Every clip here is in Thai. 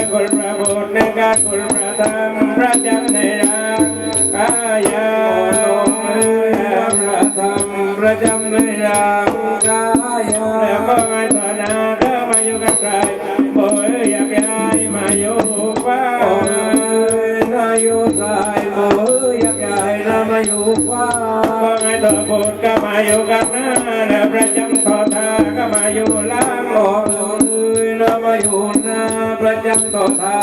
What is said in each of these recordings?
จะไว้คุณพระพุทธในการคุณพระธรรมพระจักในรักกายาขอลงเอ่ยพระธรรมประจำในรางกายแล้วก็ไม่ต่อหน้าเธอมาอยู่กับใครบยอยากย้ายมาอยู่ฟ้าขอเอ่ยนายุสายโมอยากใหญ่นามาอยู่ว่าก็ไม่ต่อพูดก็มาอยู่กับน้าแล้วประจันทร์ต่อทาก็มาอยู่ จำต่อท่า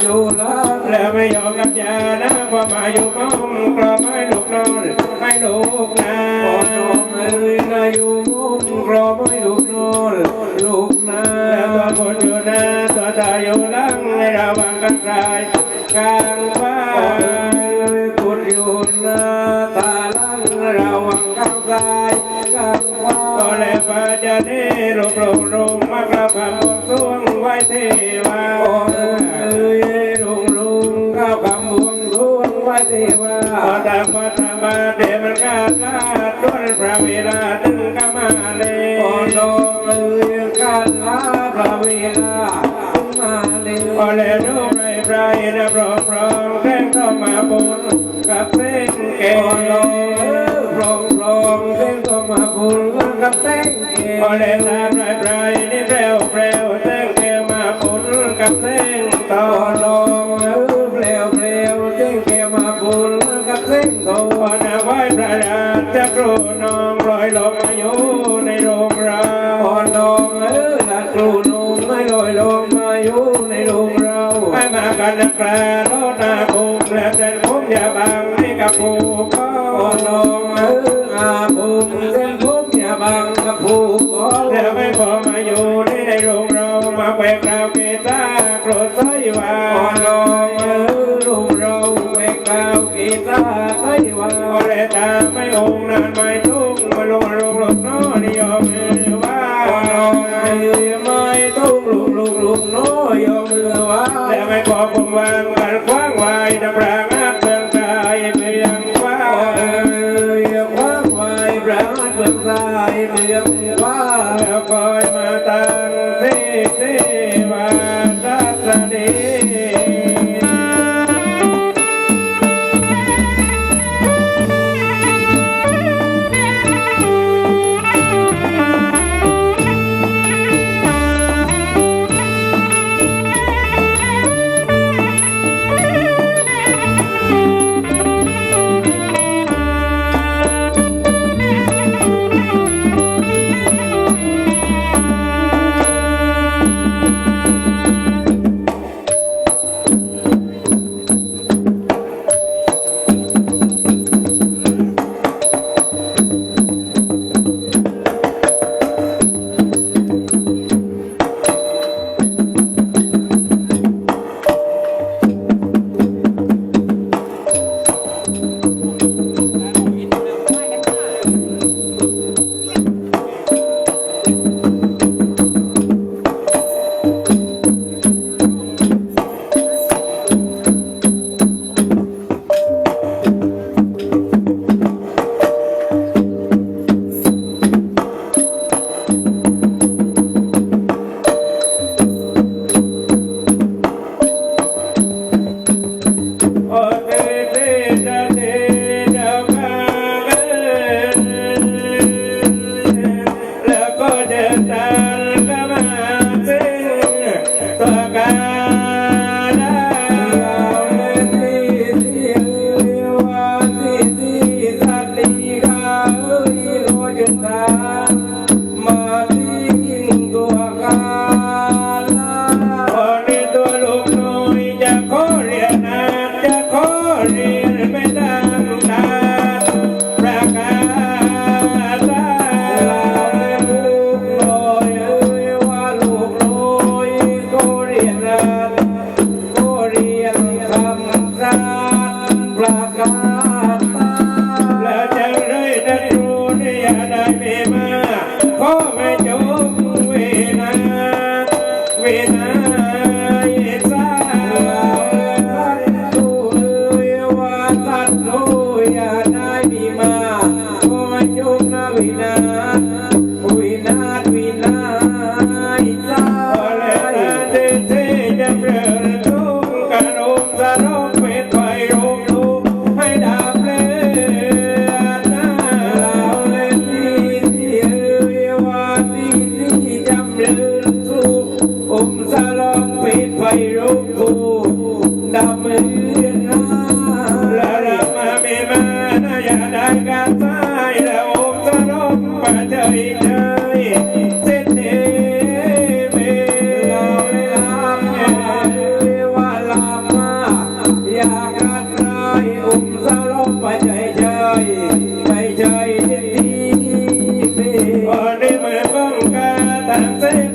อยู่ล่างแล้วไม่ยอมกับยานะว่ามาอยู่มองกรอบให้ลูกนอนให้ลูกนาขอน้องเอ่ยนาอยู่มุมกรอบให้ลูกนอนลูกนาแล้วตัวคนอยู่นาตัวตาอยู่ลังให้ระวังกันไกลกลางฟ้าขอเอ่ยคุณอยู่นาตาลังระวังกำกายกำว่าก็เลยพาจะได้ลูกลงลงมากระพันบวงสวง ไว้เทวาเอ่ยลุงลุงข้าวคำบวงสรวงไว้เทวาพอตามพอตมาเดมกาดลาดต้นพระเวลาตึงก็มาเลยขอน้องเอ่ยกาลาพระเวลามาเลยพอแล้วดูไรไรนะพร้อมพร้อมแก้งต้อมาบุญกับเส้นเกขอน้องเอ่ยพร้อมพร้อมเส้นก็มาบุญกับแสงเกพอแล้วตามไรไรนี่แปลวแปลว กับเส้นต่อขอน้องเปลวเปลวเส้นเกมาบุญกับเส้นตพอนาไว้พระราจะครูน้องลอยลงมาอยู่ในโรงราขอน้องเอ่ยนัดครูนุ่งไม่ลอยลงมาอยู่ในโรงเราให้มากันนักแปลโลดนาภูมิแล้วแต่ผมอย่าบังให้กับผู้ก็ขอน้องเอ๋ยอาภูมิเส้นผมอย่าบังกับผู้ขอแล้วไม่พอมาอยู่ รธใส่ว่าขอน้องเอ๋ยลูกเราเวกกาวกีตาไทยวานอเลยตาไม่องนานไม่ทุกมาลงลงลงน้อนิยมว่าขอน้อไม่ต้องลุงลุงลุงน้อยอมือว่าแต่ไม่ขอผมวางกันคว้างไว้ดับราง you, you, you, you, า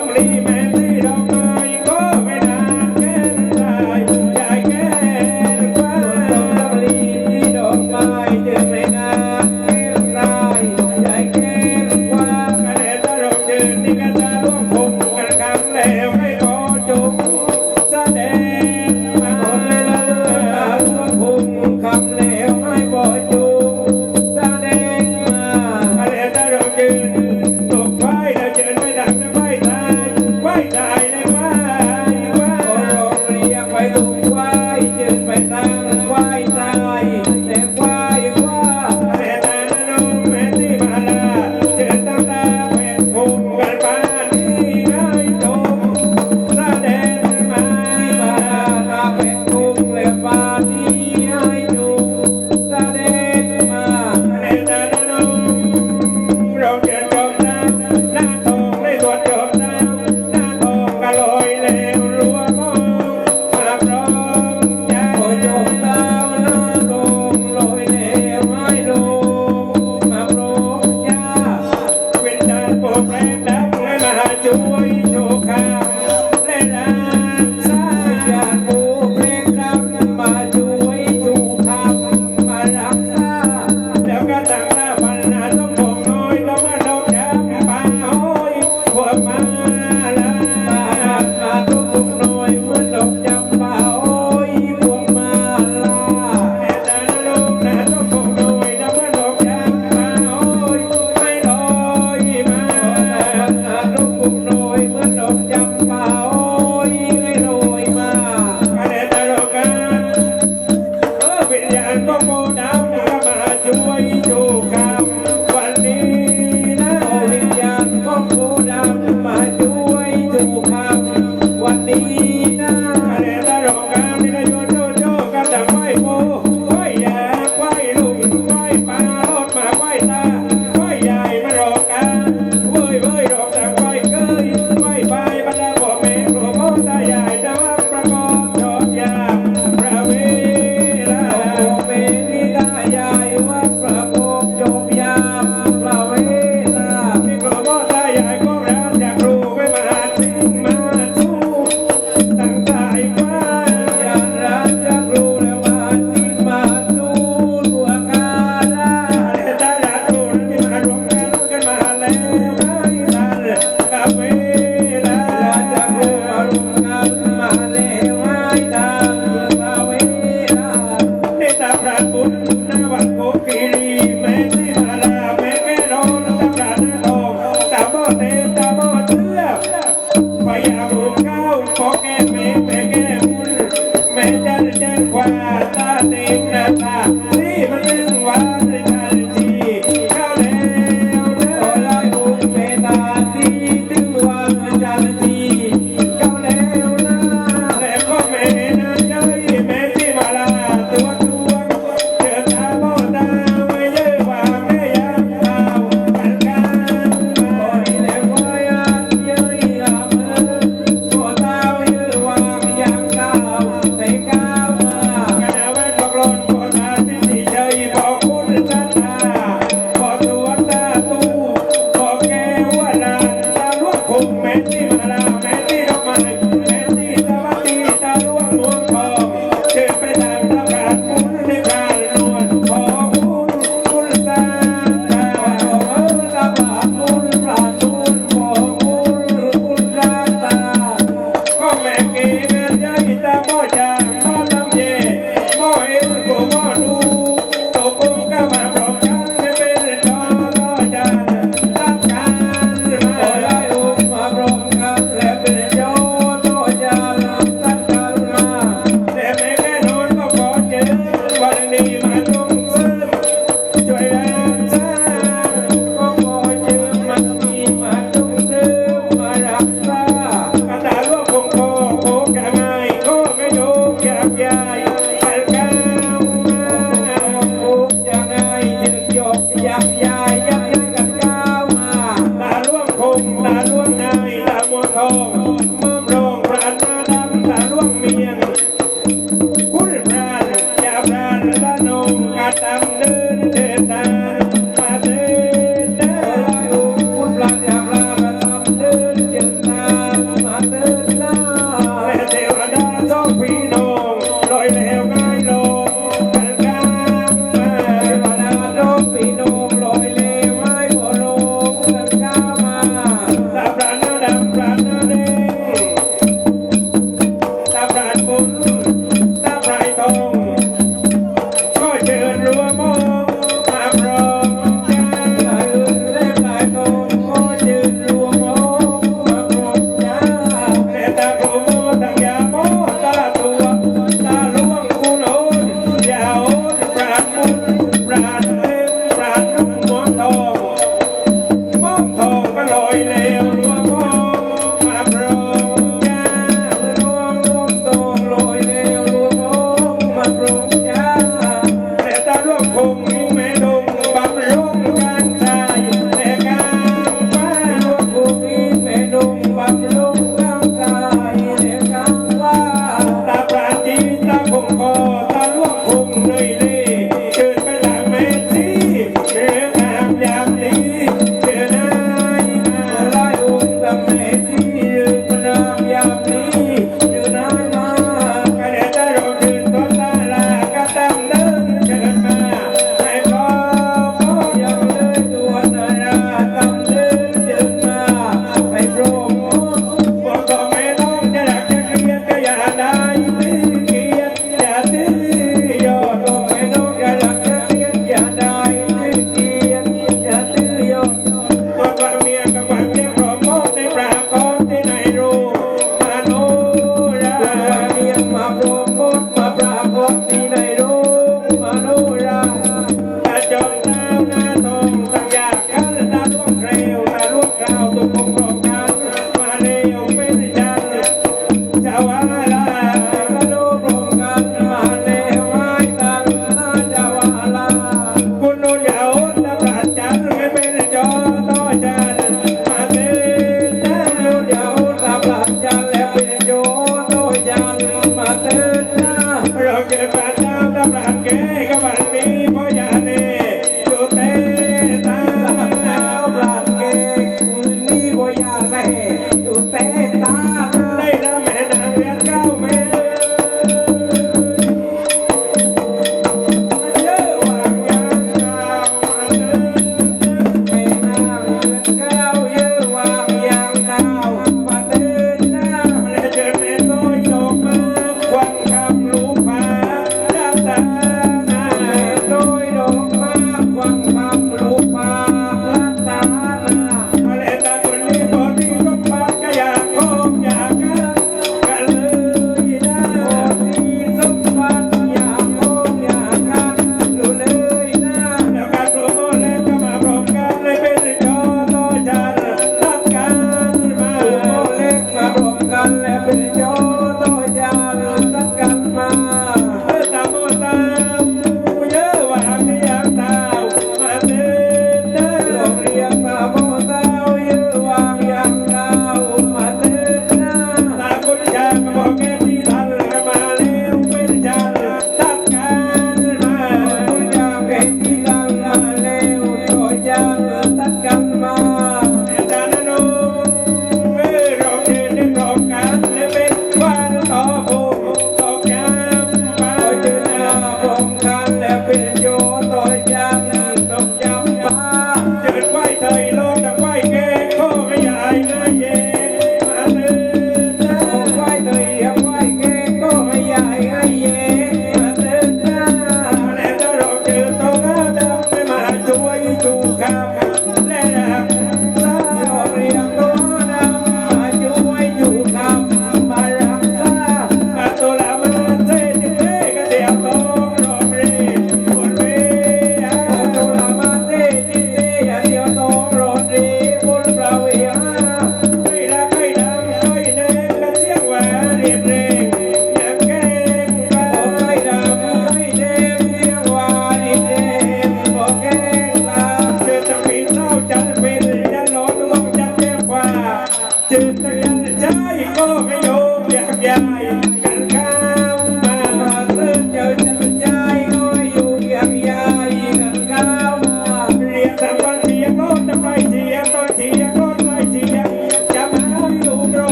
உலகி மேந்திடம் why I